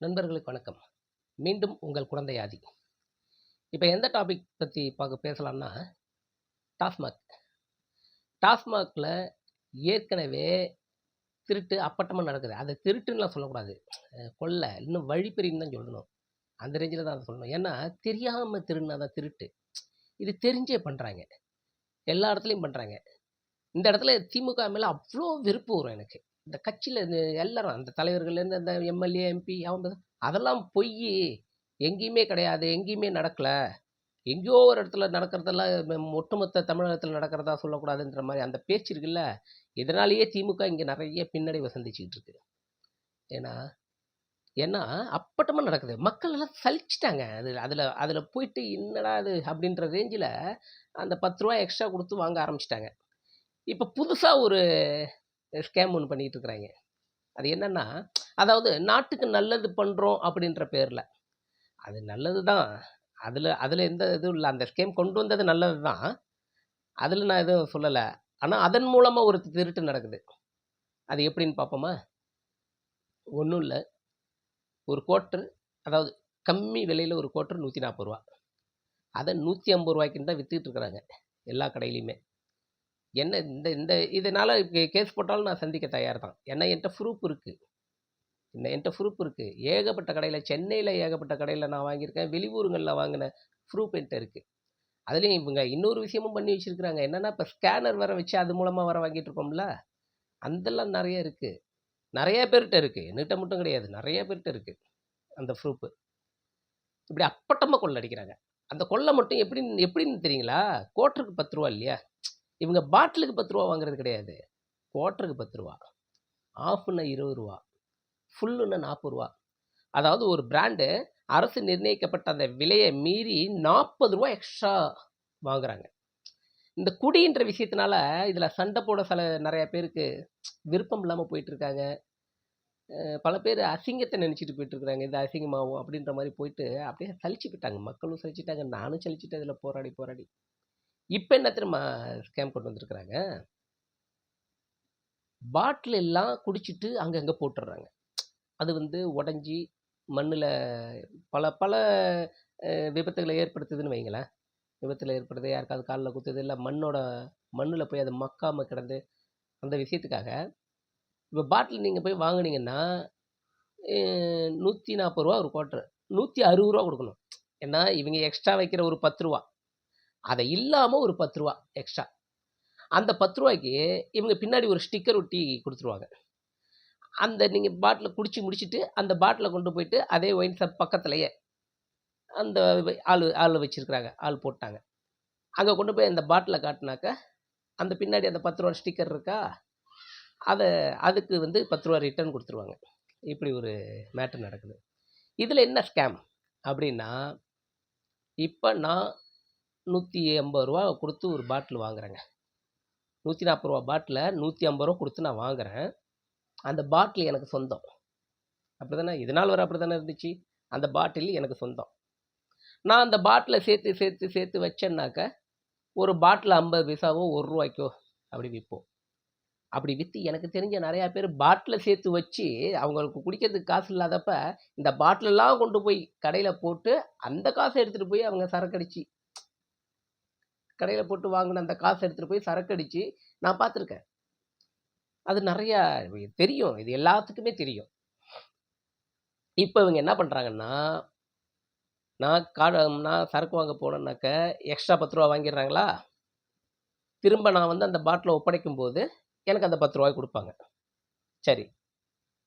நண்பர்களுக்கு வணக்கம். மீண்டும் உங்கள் குழந்தை ஆதி. இப்போ எந்த டாபிக் பற்றி பார்க்க பேசலாம்னா டாஸ்மாக். டாஸ்மாகில் ஏற்கனவே திருட்டு அப்பட்டமாக நடக்குது. அதை திருட்டுன்னுலாம் சொல்லக்கூடாது. அஹ் கொள்ளை இன்னும் வழிப்பறின்னு தான் சொல்லணும். அந்த ரேஞ்சில் தான் அதை சொல்லணும். ஏன்னா தெரியாமல் திருடுனா தான் திருட்டு. இது தெரிஞ்சே பண்ணுறாங்க எல்லா இடத்துலையும் பண்ணுறாங்க இந்த இடத்துல திமுக மேலே அவ்வளோ வெறுப்பு வரும் எனக்கு. இந்த கட்சியில் எல்லாரும் அந்த தலைவர்கள்லேருந்து அந்த எம்எல்ஏ எம்பி அவங்க அதெல்லாம் பொய் எங்கேயுமே கிடையாது எங்கேயுமே நடக்கல. எங்கேயோ ஒரு இடத்துல நடக்கிறதெல்லாம் ஒட்டுமொத்த தமிழகத்தில் நடக்கிறதா சொல்லக்கூடாதுன்ற மாதிரி அந்த பேச்சு இருக்குல்ல இதனாலேயே திமுக இங்கே நிறைய பின்னடைவை சந்திச்சுக்கிட்டு இருக்கு. ஏன்னா ஏன்னா அப்பட்டமாக நடக்குது. மக்கள் எல்லாம் சலிச்சிட்டாங்க. அது அதில் அதில் போயிட்டு என்னடா அது அப்படின்ற ரேஞ்சில் அந்த பத்து ரூபா எக்ஸ்ட்ரா கொடுத்து வாங்க ஆரம்பிச்சிட்டாங்க. இப்போ புதுசாக ஒரு ஸ்கேம் ஒன்று பண்ணிக்கிட்டு இருக்கிறாங்க அது என்னென்னா அதாவது நாட்டுக்கு நல்லது பண்ணுறோம் அப்படின்ற பேரில். அது நல்லது தான் அதில் அதில் எந்த இதுவும் இல்லை. அந்த ஸ்கேம் கொண்டு வந்தது நல்லது தான் அதில் நான் எதுவும் சொல்லலை. ஆனால் அதன் மூலமாக ஒரு திருட்டு நடக்குது. அது எப்படின்னு பார்ப்போமா? ஒன்றும் இல்லை. ஒரு கோட்ரு அதாவது கம்மி விலையில் ஒரு கோட்ரு நூற்றி நாற்பது ரூபா. அதை நூற்றி ஐம்பது ரூபாய்க்குன்னு தான் விற்றுக்கிட்டு இருக்கிறாங்க. எல்லா கடையிலையுமே. என்ன இந்த இந்த இதனால் கேஸ் போட்டாலும் நான் சந்திக்க தயார் தான் ஏன்னா என்கிட்ட ப்ரூஃப் இருக்குது இந்த என்கிட்ட ப்ரூஃப் இருக்குது ஏகப்பட்ட கடையில் சென்னையில் ஏகப்பட்ட கடையில் நான் வாங்கியிருக்கேன். வெளியூருங்களில் வாங்கின ப்ரூஃப் என்கிட்ட இருக்குது அதுலேயும் இவங்க இன்னொரு விஷயமும் பண்ணி வச்சுருக்குறாங்க. என்னென்னா இப்போ ஸ்கேனர் வர வச்சு அது மூலமாக வர வாங்கிட்டு இருக்கோம்ல? அதெல்லாம் நிறைய இருக்குது நிறைய பேர்கிட்ட இருக்குது என்கிட்ட மட்டும் கிடையாது. நிறைய பேர்கிட்ட இருக்குது அந்த ப்ரூஃபு இப்படி அப்பட்டமாக கொள்ளை அடிக்கிறாங்க அந்த கொள்ளை மட்டும் எப்படின்னு எப்படின்னு தெரியுங்களா? கோட்டருக்கு பத்து ரூபா இல்லையா? இவங்க பாட்டிலுக்கு பத்து ரூபா வாங்குறது கிடையாது. குவார்ட்டருக்கு பத்து ரூபா. ஆஃப்னா இருபது ரூபா. ஃபுல்லுன்னா நாற்பது ரூபா. அதாவது ஒரு பிராண்டு அரசு நிர்ணயிக்கப்பட்ட அந்த விலையை மீறி நாற்பது ரூபா எக்ஸ்ட்ரா வாங்குறாங்க. இந்த குடின்ற விஷயத்தினால இதில் சண்டை போட சில நிறைய பேருக்கு விருப்பம் இல்லாமல் போயிட்டுருக்காங்க. பல பேர் அசிங்கத்தை நினச்சிட்டு போயிட்டுருக்குறாங்க. இது அசிங்கமாகும் அப்படின்ற மாதிரி போயிட்டு அப்படியே சலிச்சு போயிட்டாங்க மக்களும் சலிச்சிட்டாங்க. நானும் சலிச்சுட்டு அதில் போராடி போராடி. இப்போ என்ன தெரியுமா ஸ்கேம் கொண்டு வந்திருக்கிறாங்க? பாட்டில் எல்லாம் குடிச்சிட்டு அங்கங்கே போட்டுடுறாங்க அது வந்து உடஞ்சி மண்ணில் பல பல விபத்துகளை ஏற்படுத்துதுன்னு வைங்களேன் விபத்தில் ஏற்படுது யாருக்காவது காலில் குத்துது இல்லை மண்ணோட மண்ணில் போய் அது மக்காமல் கிடந்து அந்த விஷயத்துக்காக இப்போ பாட்டில் நீங்கள் போய் வாங்கினீங்கன்னா நூற்றி நாற்பது ரூபா ஒரு குவார்ட்டர் நூற்றி அறுபது ரூபா கொடுக்கணும். ஏன்னா இவங்க எக்ஸ்ட்ரா வைக்கிற ஒரு பத்து ரூபா. அதை இல்லாமல் ஒரு பத்து ரூபா எக்ஸ்ட்ரா அந்த பத்து ரூபாய்க்கு இவங்க பின்னாடி ஒரு ஸ்டிக்கர் ஒட்டி கொடுத்துருவாங்க. அந்த நீங்கள் பாட்டில் குடிச்சு முடிச்சிட்டு அந்த பாட்டிலை கொண்டு போயிட்டு அதே ஒயின் ஷாப் பக்கத்துலேயே அந்த ஆள் ஆள் வச்சுருக்குறாங்க ஆள் போட்டாங்க. அங்கே கொண்டு போய் அந்த பாட்டிலை காட்டினாக்கா அந்த பின்னாடி அந்த பத்து ரூபா ஸ்டிக்கர் இருக்கா? அதை அதுக்கு வந்து பத்து ரூபா ரிட்டர்ன் கொடுத்துருவாங்க. இப்படி ஒரு மேட்டர் நடக்குது. இதில் என்ன ஸ்கேம் அப்படின்னா இப்போ நான் நூற்றி ஐம்பது ரூபா கொடுத்து ஒரு பாட்டில் வாங்குறேங்க. நூற்றி நாற்பது ரூபா பாட்டிலை நூற்றி ஐம்பது ரூபா கொடுத்து நான் வாங்குறேன். அந்த பாட்டில் எனக்கு சொந்தம். அப்படி தானே இதனால் வரை அப்படி தானே இருந்துச்சு? அந்த பாட்டில் எனக்கு சொந்தம். நான் அந்த பாட்டில் சேர்த்து சேர்த்து சேர்த்து வச்சேன்னாக்க ஒரு பாட்டில் ஐம்பது பைசாவோ ஒரு ரூபாய்க்கோ அப்படி விற்போம். அப்படி விற்று எனக்கு தெரிஞ்ச நிறையா பேர் பாட்டில் சேர்த்து வச்சு அவங்களுக்கு குடிக்கிறதுக்கு காசு இல்லாதப்ப இந்த பாட்டிலெல்லாம் கொண்டு போய் கடையில் போட்டு அந்த காசை எடுத்துகிட்டு போய் அவங்க சரக்கடிச்சு கடையில் போட்டு வாங்கின அந்த காசை எடுத்துகிட்டு போய் சரக்கு அடித்து நான் பார்த்துருக்கேன். அது நிறையா தெரியும். இது எல்லாத்துக்குமே தெரியும். இப்போ இவங்க என்ன பண்ணுறாங்கன்னா நான் காட நான் சரக்கு வாங்க போனேன்னாக்க எக்ஸ்ட்ரா பத்து ரூபா வாங்கிடுறாங்களா? திரும்ப நான் வந்து அந்த பாட்டிலை ஒப்படைக்கும் போது எனக்கு அந்த பத்து ரூபாய் கொடுப்பாங்க. சரி.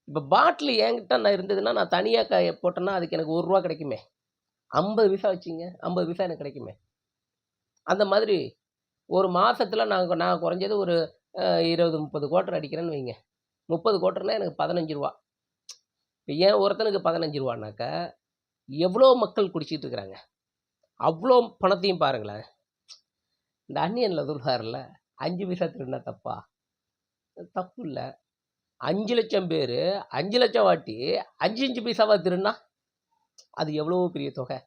இப்போ பாட்டில் என்கிட்ட நான் இருந்ததுன்னா நான் தனியாக போட்டேன்னா அதுக்கு எனக்கு ஒரு ரூபா கிடைக்குமே. ஐம்பது பைசா வச்சுங்க. ஐம்பது பைசா எனக்கு கிடைக்குமே. அந்த மாதிரி ஒரு மாதத்தில் நாங்கள் நான் குறைஞ்சது ஒரு இருபது முப்பது கோட்டர் அடிக்கிறேன்னு வைங்க. முப்பது கோட்டர்னால் எனக்கு பதினஞ்சு ரூபா. இப்போ ஏன் ஒருத்தனுக்கு பதினஞ்சு ரூபானாக்கா எவ்வளோ மக்கள் குடிச்சிட்டு இருக்கிறாங்க? அவ்வளோ பணத்தையும் பாருங்களேன். இந்த அன்னியனில் சொல்லுவார்ல அஞ்சு பைசா திருடினா தப்பா? தப்பு இல்லை. அஞ்சு லட்சம் பேர் அஞ்சு லட்சம் வாட்டி அஞ்சு அஞ்சு பைசாவாக திருடினா? அது எவ்வளோ பெரிய தொகை.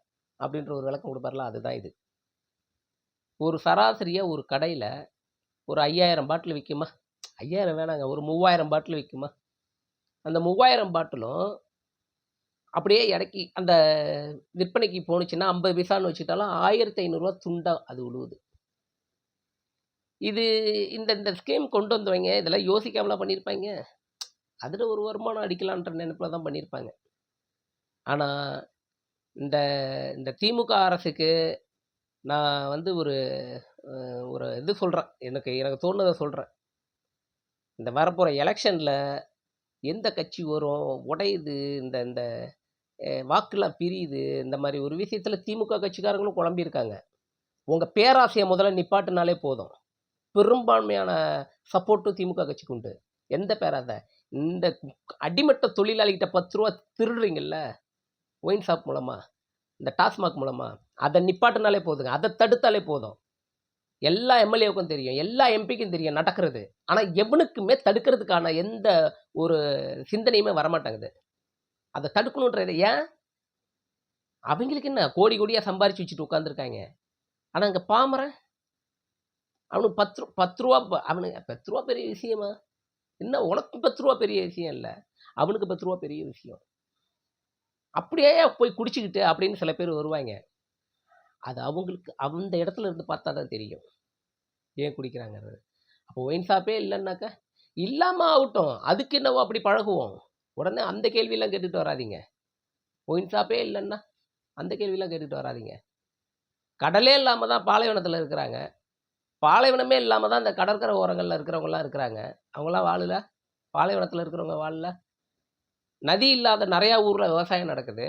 அப்படின்ற ஒரு விளக்கம் கொடுப்பார்ல அதுதான் இது. ஒரு சராசரியாக ஒரு கடையில் ஒரு ஐயாயிரம் பாட்டில் விற்குமா ஐயாயிரம் வேணாங்க ஒரு மூவாயிரம் பாட்டில் விற்குமா அந்த மூவாயிரம் பாட்டிலும் அப்படியே இறக்கி அந்த விற்பனைக்கு போணுச்சுன்னா ஐம்பது பைசான்னு வச்சுக்கிட்டாலும் ஆயிரத்தி ஐநூறுரூவா துண்டா அது விழுவுது இது இந்த இந்த ஸ்கீம் கொண்டு வந்தவங்க இதெல்லாம் யோசிக்காமலாம் பண்ணியிருப்பாங்க அதில் ஒரு வருமானம் அடிக்கலான்ற நினைப்பில் தான் பண்ணியிருப்பாங்க ஆனால் இந்த இந்த திமுக அரசுக்கு நான் வந்து ஒரு ஒரு இது சொல்கிறேன் எனக்கு எனக்கு தோணுதை சொல்கிறேன் இந்த வரப்போகிற எலெக்ஷனில் எந்த கட்சி வரும் உடையுது இந்த இந்த வாக்குலாம் பிரியுது இந்த மாதிரி ஒரு விஷயத்தில் திமுக கட்சிக்காரங்களும் குழம்பியிருக்காங்க. உங்கள் பேராசையை முதல்ல நிப்பாட்டினாலே போதும். பெரும்பான்மையான சப்போர்ட்டும் திமுக கட்சிக்கு உண்டு. எந்த பேராத இந்த அடிமட்ட தொழிலாளிகிட்ட பத்து ரூபா திருடுறீங்கல்ல ஒயின் ஷாப் மூலமாக இந்த டாஸ்மாக் மூலமாக அதை நிப்பாட்டினாலே போதுங்க. அதை தடுத்தாலே போதும். எல்லா எம்எல்ஏவுக்கும் தெரியும். எல்லா எம்பிக்கும் தெரியும் நடக்கிறது. ஆனால் எவனுக்குமே தடுக்கிறதுக்கான எந்த ஒரு சிந்தனையுமே வரமாட்டேங்குது. அதை தடுக்கணுன்றது ஏன்? அவங்களுக்கு என்ன? கோடி கோடியாக சம்பாரிச்சு வச்சுட்டு உட்காந்துருக்காங்க ஆனால் அங்கே பாமரன் அவனுக்கு பத்து ரூ- பத்து ரூபா அவனுக்கு பத்து ரூபா பெரிய விஷயமா? என்ன? உனக்கு பத்து ரூபா பெரிய விஷயம் இல்லை. அவனுக்கு பத்து ரூபா பெரிய விஷயம். அப்படியே போய் குடிச்சுக்கிட்டு அப்படின்னு சில பேர் வருவாங்க. அது அவங்களுக்கு அந்த இடத்துல இருந்து பார்த்தா தான் தெரியும். ஏன் குடிக்கிறாங்கிறது? அப்போ ஒயின் ஷாப்பே இல்லைன்னாக்கா இல்லாமல் ஆகட்டும். அதுக்கு என்னவோ அப்படி பழகுவோம். உடனே அந்த கேள்வியெல்லாம் கேட்டுட்டு வராதீங்க. ஒயின் ஷாப்பே இல்லைன்னா அந்த கேள்வியெல்லாம் கேட்டுட்டு வராதீங்க. கடலே இல்லாமல் தான் பாலைவனத்தில் இருக்கிறாங்க. பாலைவனமே இல்லாமல் தான் இந்த கடற்கரை ஓரங்களில் இருக்கிறவங்களாம் இருக்கிறாங்க. அவங்களாம் வாழல? பாலைவனத்தில் இருக்கிறவங்க வாழல? நதி இல்லாத நிறையா ஊரில் விவசாயம் நடக்குது.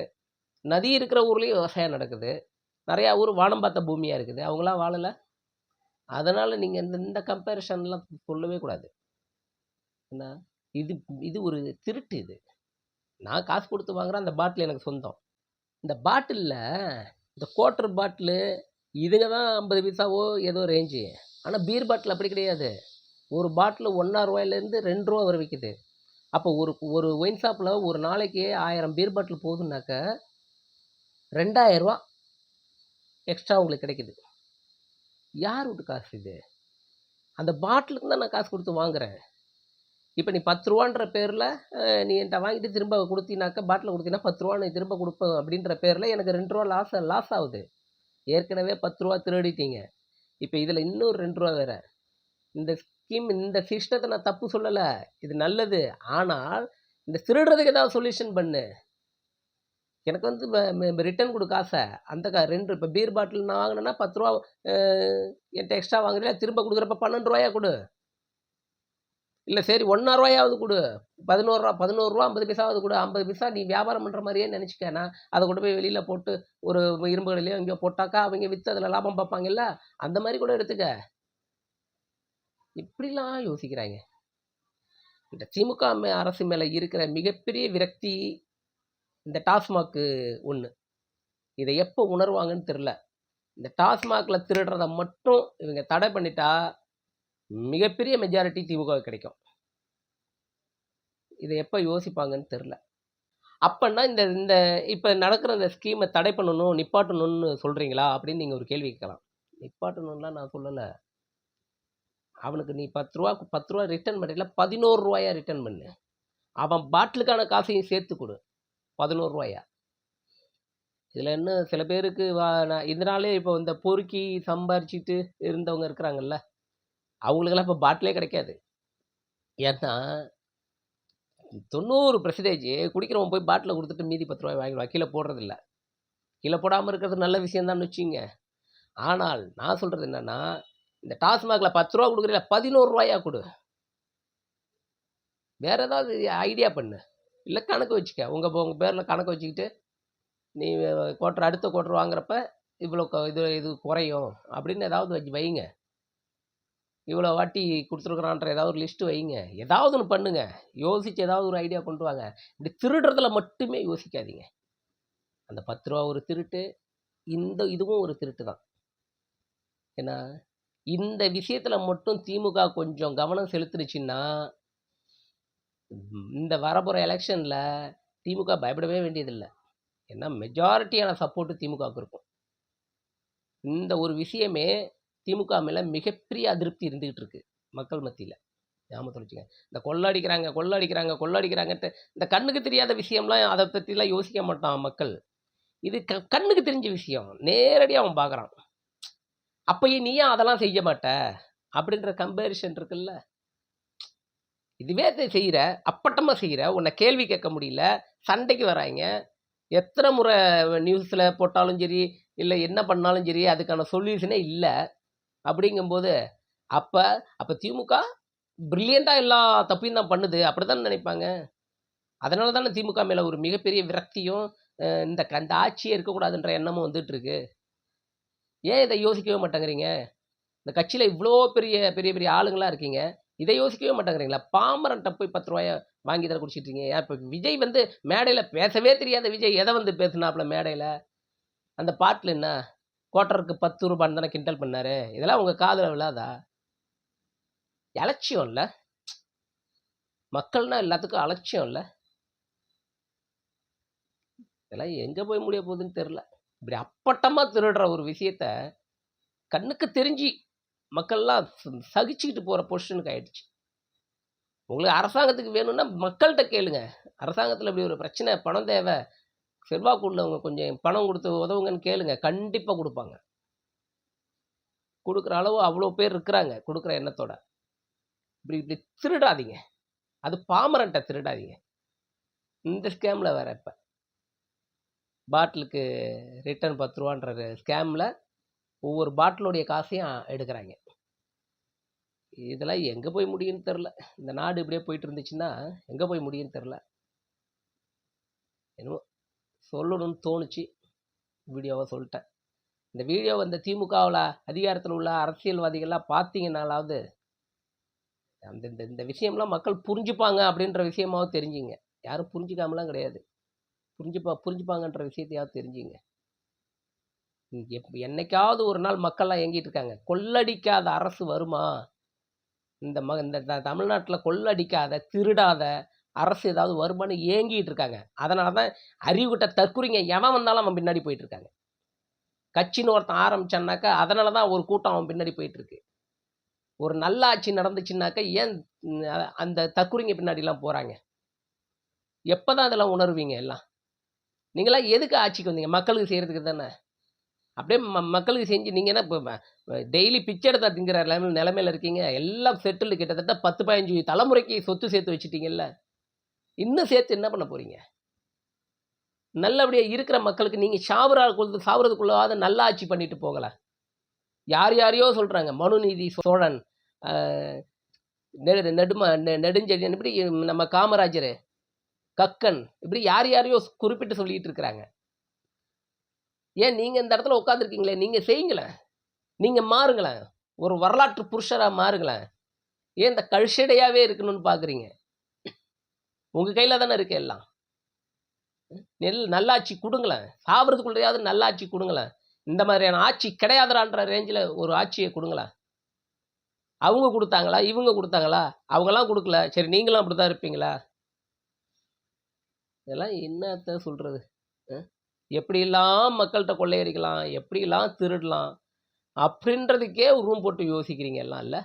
நதி இருக்கிற ஊர்லேயும் விவசாயம் நடக்குது. நிறையா ஊர் வானம் பார்த்த பூமியாக இருக்குது. அவங்களாம் வாழலை. அதனால் நீங்கள் இந்த இந்த கம்பேரிஷன்லாம் சொல்லவே கூடாது. என்ன இது இது ஒரு திருட்டு இது. நான் காசு கொடுத்து வாங்குறேன் அந்த பாட்டில் எனக்கு சொந்தம். இந்த பாட்டிலில் இந்த குவார்ட்டர் பாட்டிலு இதுங்க தான் ஐம்பது பைசாவோ ஏதோ ரேஞ்சு ஆனால் பீர் பாட்டில் அப்படி கிடையாது. ஒரு பாட்டில் ஒன்றா ரூபாயிலேருந்து ரெண்டு ரூபா வரை விற்கிது அப்போ ஒரு ஒரு ஒயின் ஷாப்பில் ஒரு நாளைக்கு ஆயிரம் பீர் பாட்டில் போகுதுனாக்க ரெண்டாயிரரூவா எக்ஸ்ட்ரா உங்களுக்கு கிடைக்குது. யார் வீட்டு காசு இது? அந்த பாட்டிலுக்கு தான் நான் காசு கொடுத்து வாங்குறேன். இப்போ நீ பத்து ரூபான்ற பேரில் நீ என்கிட்ட வாங்கிட்டு திரும்ப கொடுத்தீனாக்கா பாட்டில் கொடுத்தீங்கன்னா பத்து ரூபா நீ திரும்ப கொடுப்பேன் அப்படின்ற பேரில் எனக்கு ரெண்டு ரூபா லாஸ் லாஸ் ஆகுது. ஏற்கனவே பத்து ரூபா திருடிட்டீங்க. இப்போ இதில் இன்னொரு ரெண்டு ரூபா வேறு. இந்த ஸ்கீம் இந்த சிஸ்டத்தை நான் தப்பு சொல்லலை. இது நல்லது. ஆனால் இந்த திருடுறதுக்கு ஏதாவது சொல்யூஷன் பண்ணு. எனக்கு வந்து ரிட்டர்ன் கொடு காசை அந்த கா ரெண்டு இப்போ பீர் பாட்டில் நான் வாங்கினேன்னா பத்து ரூபா என்கிட்ட எக்ஸ்ட்ரா வாங்குறியா திரும்ப கொடுக்குறப்ப பன்னெண்டு ரூபாயா கொடு? இல்லை சரி ஒன்றா ரூபாயாவது கொடு. பதினோருவா பதினோருவா ஐம்பது பைசாவது கொடு. ஐம்பது பைசா நீ வியாபாரம் பண்ணுற மாதிரியே நினச்சிக்க. நான் அதை கொண்டு போய் வெளியில் போட்டு ஒரு இரும்புகளிலேயோ இங்கே இங்கேயோ போட்டாக்கா அவங்க விற்று அதில் லாபம் பார்ப்பாங்கல்ல? அந்த மாதிரி கூட எடுத்துக்க. இப்படிலாம் யோசிக்கிறாங்க இந்த திமுக மே- அரசு மேலே இருக்கிற மிகப்பெரிய விரக்தி இந்த டாஸ்மாக்கு ஒன்று இதை எப்போ உணர்வாங்கன்னு தெரில இந்த டாஸ்மாகில் திருடுறத மட்டும் இவங்க தடை பண்ணிட்டா மிகப்பெரிய மெஜாரிட்டி திமுக கிடைக்கும். இதை எப்போ யோசிப்பாங்கன்னு தெரில அப்போன்னா இந்த இந்த இப்போ நடக்கிற இந்த ஸ்கீமை தடை பண்ணணும் நிப்பாட்டணும்னு சொல்கிறீங்களா அப்படின்னு நீங்கள் ஒரு கேள்வி கேட்கலாம். நிப்பாட்டணும்லாம் நான் சொல்லலை. அவனுக்கு நீ பத்து ரூபா பத்து ரூபா ரிட்டர்ன் பண்ணுறீங்களா பதினோரு ரூபாயா ரிட்டர்ன் பண்ணு. அவன் பாட்டிலுக்கான காசையும் சேர்த்து கொடு. பதினோரு ரூபாயா? இதில் என்ன சில பேருக்கு வா நான் இதனாலே இப்போ இந்த பொறுக்கி சம்பாரிச்சிட்டு இருந்தவங்க இருக்கிறாங்கல்ல அவங்களுக்கெல்லாம் இப்போ பாட்டிலே கிடைக்காது. ஏன்னா தொண்ணூறு பர்சன்டேஜ் குடிக்கிறவன் போய் பாட்டில் கொடுத்துட்டு மீதி பத்து ரூபாய் வாங்கிடுவான் கீழே போடுறதில்ல. கீழே போடாமல் இருக்கிறது நல்ல விஷயம்தான் வச்சுங்க ஆனால் நான் சொல்கிறது என்னென்னா இந்த டாஸ்மாகில் பத்து ரூபா கொடுக்குறீங்களா? பதினோரு ரூபாயா கொடு. வேற ஏதாவது ஐடியா பண்ணு. இல்லை கணக்கு வச்சுக்க. உங்கள் உங்கள் பேரில் கணக்கு வச்சுக்கிட்டு நீ குவார்டர் அடுத்த கோட்டர் வாங்குறப்ப இவ்வளோ இது இது குறையும். அப்படின்னு ஏதாவது வச்சு வைங்க. இவ்வளோ வாட்டி கொடுத்துருக்குறான்ற ஏதாவது ஒரு லிஸ்ட்டு வைங்க. ஏதாவது ஒன்று பண்ணுங்கள் யோசித்து ஏதாவது ஒரு ஐடியா கொண்டு வாங்க. இப்படி திருடுறதுல மட்டுமே யோசிக்காதீங்க. அந்த பத்து ரூபா ஒரு திருட்டு இந்த இதுவும் ஒரு திருட்டு தான். ஏன்னா இந்த விஷயத்தில் மட்டும் திமுக கொஞ்சம் கவனம் செலுத்துனுச்சின்னா இந்த வரப்போகிற எலெக்ஷனில் திமுக பயப்படவே வேண்டியதில்லை. ஏன்னா மெஜாரிட்டியான சப்போர்ட்டு திமுகவுக்கு இருக்கும். இந்த ஒரு விஷயமே திமுக மேலே மிகப்பெரிய அதிருப்தி இருந்துக்கிட்டு இருக்கு மக்கள் மத்தியில். ஞாபகத்தில் வச்சுங்க இந்த கொள்ளடிக்கிறாங்க கொள்ளடிக்கிறாங்க கொள்ளடிக்கிறாங்கன்ட்டு இந்த கண்ணுக்கு தெரியாத விஷயம்லாம் அதை பற்றிலாம் யோசிக்க மாட்டான் மக்கள். இது க கண்ணுக்கு தெரிஞ்ச விஷயம். நேரடியாக அவன் பார்க்குறான் அப்பயே நீ ஏன் அதெல்லாம் செய்ய மாட்ட? அப்படின்ற கம்பேரிஷன் இருக்குல்ல. இதுவே செய்கிற அப்பட்டமாக செய்கிற உன்னை கேள்வி கேட்க முடியல சண்டைக்கு வராங்க எத்தனை முறை நியூஸில் போட்டாலும் சரி இல்லை என்ன பண்ணாலும் சரி அதுக்கான சொல்யூஷனே இல்லை. அப்படிங்கும்போது அப்போ அப்போ திமுக பிரில்லியண்ட்டாக எல்லா தப்பையும் தான் பண்ணுது. அப்படி தான் நினைப்பாங்க? அதனால தானே திமுக மேலே ஒரு மிகப்பெரிய விரக்தியும் இந்த கண்ட ஆட்சியே இருக்கக்கூடாதுன்ற எண்ணமும் வந்துட்டுருக்கு. ஏன் இதை யோசிக்கவே மாட்டேங்கிறீங்க? இந்த கட்சியில் இவ்வளோ பெரிய பெரிய பெரிய ஆளுங்களாக இருக்கீங்க. இதை யோசிக்கவே மாட்டேங்கிறீங்களா? பாமரன்ட்ட போய் பத்து ரூபாயை வாங்கி தர குடிச்சிட்டு இருக்கீங்க ஏன் இப்போ விஜய் வந்து மேடையில் பேசவே தெரியாத விஜய் எதை வந்து பேசுனாப்புல மேடையில்? அந்த பாட்டில் என்ன? கோட்டருக்கு பத்து ரூபான்னு தானே கிண்டல் பண்ணாரு. இதெல்லாம் உங்கள் காதில் விழாதா? அலட்சியம் இல்லை மக்கள்னா எல்லாத்துக்கும் அலட்சியம் இல்லை இதெல்லாம் எங்கே போய் முடிய போகுதுன்னு தெரில இப்படி அப்பட்டமாக திருடுற ஒரு விஷயத்த கண்ணுக்கு தெரிஞ்சு மக்கள்லாம் சகிச்சுக்கிட்டு போகிற பொசிஷனுக்கு ஆயிடுச்சு. உங்களுக்கு அரசாங்கத்துக்கு வேணும்னா மக்கள்கிட்ட கேளுங்க. அரசாங்கத்தில் இப்படி ஒரு பிரச்சனை பணம் தேவை. செல்வாக்கு உள்ளவங்க கொஞ்சம் பணம் கொடுத்து உதவுங்கன்னு கேளுங்க. கண்டிப்பாக கொடுப்பாங்க. கொடுக்குற அளவு அவ்வளோ பேர் இருக்கிறாங்க கொடுக்குற எண்ணத்தோட. இப்படி இப்படி திருடாதீங்க. அது பாமரன்ட்ட திருடாதீங்க. இந்த ஸ்கேமில் வேற இப்போ. பாட்டிலுக்கு ரிட்டர்ன் பத்து ரூபான்ற ஸ்கேமில் ஒவ்வொரு பாட்டிலுடைய காசையும் எடுக்கிறாங்க. இதெல்லாம் எங்கே போய் முடியும்னு தெரில. இந்த நாடு இப்படியே போயிட்டு இருந்துச்சுன்னா எங்கே போய் முடியும்னு தெரில. என்னமோ சொல்லணும்னு தோணுச்சு. வீடியோவை சொல்லிட்டேன். இந்த வீடியோ இந்த திமுகவில் அதிகாரத்தில் உள்ள அரசியல்வாதிகள்லாம் பார்த்தீங்கன்னாலாவது அந்த இந்த இந்த விஷயம்லாம் மக்கள் புரிஞ்சுப்பாங்க அப்படின்ற விஷயமாவது தெரிஞ்சுங்க. யாரும் புரிஞ்சுக்காமலாம் கிடையாது. புரிஞ்சுப்பா புரிஞ்சுப்பாங்கன்ற விஷயத்தையாவது தெரிஞ்சுங்க. எப் என்னைக்காவது ஒரு நாள் மக்கள்லாம் ஏங்கிட்டு இருக்காங்க. கொள்ளடிக்காத அரசு வருமா? இந்த ம இந்த த- கொள்ளடிக்காத திருடாத அரசு ஏதாவது வருமானு ஏங்கிட்டு இருக்காங்க. அதனால தான் அறிவுகிட்ட தற்குறிங்க எவன் வந்தாலும் அவன் பின்னாடி போயிட்டு இருக்காங்க. கட்சின்னு ஒருத்தன் ஆரம்பிச்சான்னாக்கா அதனால தான் ஒரு கூட்டம் அவன் பின்னாடி போயிட்டு இருக்கு. ஒரு நல்ல ஆட்சி நடந்துச்சுன்னாக்கா ஏன் அந்த தற்குறிங்க பின்னாடிலாம் போகிறாங்க எப்போ தான் இதெல்லாம் உணர்வீங்க எல்லாம்? நீங்களாம் எதுக்கு ஆட்சிக்கு வந்தீங்க? மக்களுக்கு செய்கிறதுக்கு தானே? அப்படியே ம மக்களுக்கு செஞ்சு நீங்கள் என்ன இப்போ டெய்லி பிச்சை எடுத்தா திங்கிற நிலைமை நிலமையில இருக்கீங்க. எல்லாம் செட்டில் கிட்டத்தட்ட பத்து பதினஞ்சு தலைமுறைக்கு சொத்து சேர்த்து வச்சுட்டீங்கல்ல. இன்னும் சேர்த்து என்ன பண்ண போகிறீங்க நல்லபடியாக இருக்கிற மக்களுக்கு நீங்கள் சாவுறாக்குள்ள சாவுறதுக்குள்ளாத நல்லா ஆட்சி பண்ணிட்டு போகலாம் யார் யாரையோ சொல்கிறாங்க மனுநீதி சோழன் நெடு நெடும நெ- இப்படி நம்ம காமராஜர் கக்கன் இப்படி யார் யாரையோ குறிப்பிட்டு சொல்லிகிட்டு இருக்கிறாங்க. ஏன் நீங்கள் இந்த இடத்துல உட்காந்துருக்கீங்களே நீங்கள் செய்யுங்களேன். நீங்கள் மாறுங்களேன். ஒரு வரலாற்று புருஷராக மாறுங்களேன். ஏன் இந்த கழிச்சடையாகவே இருக்கணும்னு பார்க்குறீங்க உங்கள் கையில் தானே இருக்கு எல்லாம். நெல் நல்லாட்சி கொடுங்களேன். சாப்பிட்றதுக்குள்ளேயாவது நல்லாட்சி கொடுங்களேன். இந்த மாதிரியான ஆட்சி கிடையாதுறான்ற ரேஞ்சில் ஒரு ஆட்சியை கொடுங்களேன். அவங்க கொடுத்தாங்களா? இவங்க கொடுத்தாங்களா? அவங்கெல்லாம் கொடுக்கல. சரி நீங்களும் அப்படி தான் இருப்பீங்களா? இதெல்லாம் என்னத்த சொல்கிறது எப்படியெல்லாம் மக்கள்கிட்ட கொள்ளையடிக்கலாம் எப்படியெல்லாம் திருடலாம் அப்படின்றதுக்கே ஒரு ரூம் போட்டு யோசிக்கிறீங்க எல்லாம் இல்லை?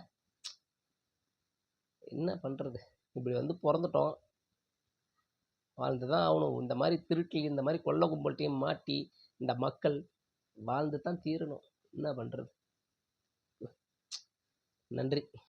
என்ன பண்ணுறது இப்படி வந்து பிறந்துட்டோம். வாழ்ந்து தான் ஆகணும். இந்த மாதிரி திருட்டி இந்த மாதிரி கொள்ள கும்பல்ட்டையும் மாட்டி இந்த மக்கள் வாழ்ந்து தான் தீரணும். என்ன பண்ணுறது நன்றி.